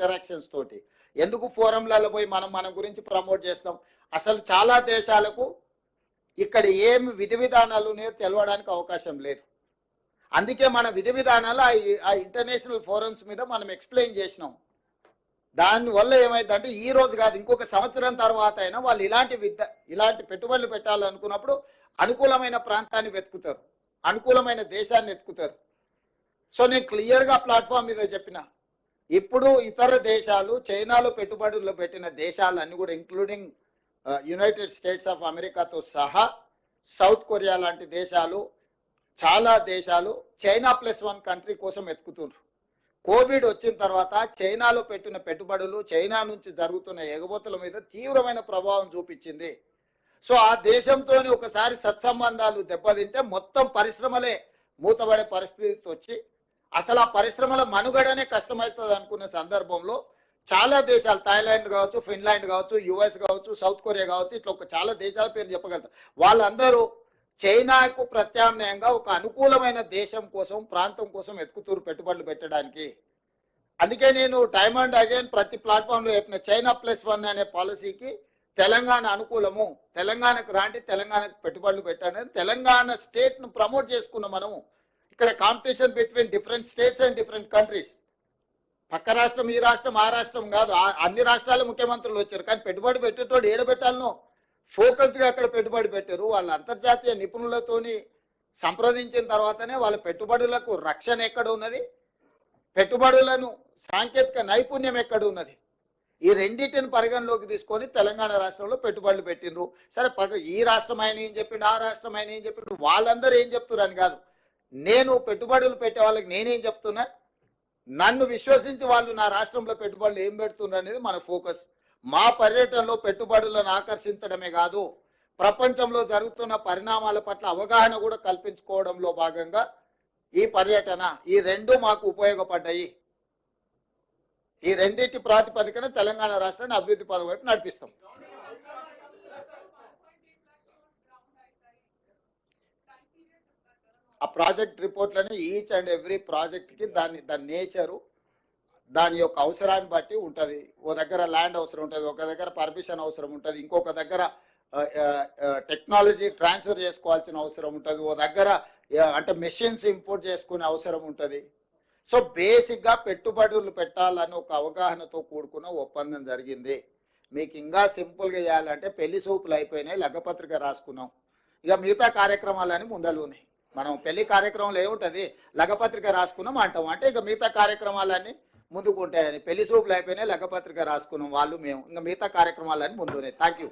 Interactions తోటి. ఎందుకు ఫోరంలలో పోయి మనం మన గురించి ప్రమోట్ చేస్తాం? అసలు చాలా దేశాలకు ఇక్కడ ఏమి విధి విధానాలు తెలవడానికి అవకాశం లేదు. అందుకే మన విధి విధానాలు ఆ ఆ ఇంటర్నేషనల్ ఫోరమ్స్ మీద మనం ఎక్స్ప్లెయిన్ చేసినాం. దానివల్ల ఏమైందంటే ఈ రోజు కాదు ఇంకొక సంవత్సరం తర్వాత అయినా వాళ్ళు ఇలాంటి విద్య ఇలాంటి పెట్టుబడులు పెట్టాలనుకున్నప్పుడు అనుకూలమైన ప్రాంతాన్ని వెతుకుతారు. అనుకూలమైన దేశాన్ని వెతుకుతారు. సో నేను క్లియర్గా ప్లాట్ఫామ్ మీద చెప్పిన. ఇప్పుడు ఇతర దేశాలు చైనాలో పెట్టుబడులు పెట్టిన దేశాలన్నీ కూడా ఇంక్లూడింగ్ యునైటెడ్ స్టేట్స్ ఆఫ్ అమెరికాతో సహా సౌత్ కొరియా లాంటి దేశాలు చాలా దేశాలు చైనా ప్లస్ వన్ కంట్రీ కోసం ఎత్తుకుతున్నారు కోవిడ్ వచ్చిన తర్వాత చైనాలో పెట్టిన పెట్టుబడులు చైనా నుంచి జరుగుతున్న ఎగబోతుల మీద తీవ్రమైన ప్రభావం చూపించింది. సో ఆ దేశంతో ఒకసారి సత్సంబంధాలు దెబ్బతింటే మొత్తం పరిశ్రమలే మూతబడే పరిస్థితి వచ్చి అసలు ఆ పరిశ్రమల మనుగడనే కష్టమవుతుంది అనుకునే సందర్భంలో చాలా దేశాలు థాయిలాండ్ కావచ్చు ఫిన్లాండ్ కావచ్చు యుఎస్ కావచ్చు సౌత్ కొరియా కావచ్చు ఇట్లా ఒక చాలా దేశాల పేరు చెప్పగలుగుతారు వాళ్ళందరూ చైనాకు ప్రత్యామ్నాయంగా ఒక అనుకూలమైన దేశం కోసం ప్రాంతం కోసం ఎత్తుకుతూరు పెట్టుబడులు పెట్టడానికి. అందుకే నేను డైమండ్ అగైన్ ప్రతి ప్లాట్ఫామ్లో చెప్పిన చైనా ప్లస్ వన్ అనే పాలసీకి తెలంగాణ అనుకూలము. తెలంగాణకు రాండి తెలంగాణకు పెట్టుబడులు పెట్టాను తెలంగాణ స్టేట్ను ప్రమోట్ చేసుకున్న మనము ఇక్కడ competition between different states and different countries పక్క రాష్ట్రం ఈ రాష్ట్రం ఆ రాష్ట్రం కాదు. అన్ని రాష్ట్రాల ముఖ్యమంత్రులు వచ్చారు. కానీ పెట్టుబడి పెట్టేటోడు ఏడ పెట్టాలనో? ఫోకస్డ్గా అక్కడ పెట్టుబడి పెట్టారు. వాళ్ళ అంతర్జాతీయ నిపుణులతోని సంప్రదించిన తర్వాతనే వాళ్ళ పెట్టుబడులకు రక్షణ ఎక్కడ ఉన్నది? పెట్టుబడులను సాంకేతిక నైపుణ్యం ఎక్కడ ఉన్నది? ఈ రెండింటిని పరిగణలోకి తీసుకొని తెలంగాణ రాష్ట్రంలో పెట్టుబడులు పెట్టిండ్రు. సరే ఈ రాష్ట్రం ఆయన ఏం చెప్పిండు? ఆ రాష్ట్రం ఆయన ఏం చెప్పిండు? వాళ్ళందరూ ఏం చెప్తున్నారు కాదు. నేను పెట్టుబడులు పెట్టే వాళ్ళకి నేనేం చెప్తున్నా? నన్ను విశ్వసించి వాళ్ళు నా రాష్ట్రంలో పెట్టుబడులు ఏం పెడుతున్నారు అనేది మన ఫోకస్. మా పర్యటనలో పెట్టుబడులను ఆకర్షించడమే కాదు ప్రపంచంలో జరుగుతున్న పరిణామాల పట్ల అవగాహన కూడా కల్పించుకోవడంలో భాగంగా ఈ పర్యటన ఈ రెండు మాకు ఉపయోగపడ్డాయి. ఈ రెండింటి ప్రాతిపదికన తెలంగాణ రాష్ట్రాన్ని అభివృద్ధి పదం వైపు నడిపిస్తాం. ఆ ప్రాజెక్ట్ రిపోర్ట్లని ఈచ్ అండ్ ఎవ్రీ ప్రాజెక్ట్కి దాని దాని నేచరు. దాని యొక్క అవసరాన్ని బట్టి ఉంటుంది. ఓ దగ్గర ల్యాండ్ అవసరం ఉంటుంది ఒక దగ్గర పర్మిషన్ అవసరం ఉంటుంది ఇంకొక దగ్గర టెక్నాలజీ ట్రాన్స్ఫర్ చేసుకోవాల్సిన అవసరం ఉంటుంది ఓ దగ్గర అంటే మెషిన్స్ ఇంపోర్ట్ చేసుకునే అవసరం ఉంటుంది. సో బేసిక్గా పెట్టుబడులు పెట్టాలని ఒక అవగాహనతో కూడుకున్న ఒప్పందం జరిగింది. మీకు ఇంకా సింపుల్గా చేయాలంటే పెళ్ళి సూపులు అయిపోయినాయి లగ్గపత్రిక రాసుకున్నాం. ఇక మిగతా కార్యక్రమాలని ముందలు ఉన్నాయి మనం పెళ్ళి కార్యక్రమంలో ఏముంటుంది? లగపత్రిక రాసుకున్నాం అంటాం. అంటే ఇక మిగతా కార్యక్రమాలన్నీ ముందుకు ఉంటాయని. పెళ్ళి సూపులు అయిపోయినాయి లగపత్రిక రాసుకున్నాం వాళ్ళు మేము. ఇంకా మిగతా కార్యక్రమాలన్నీ ముందు థ్యాంక్ యూ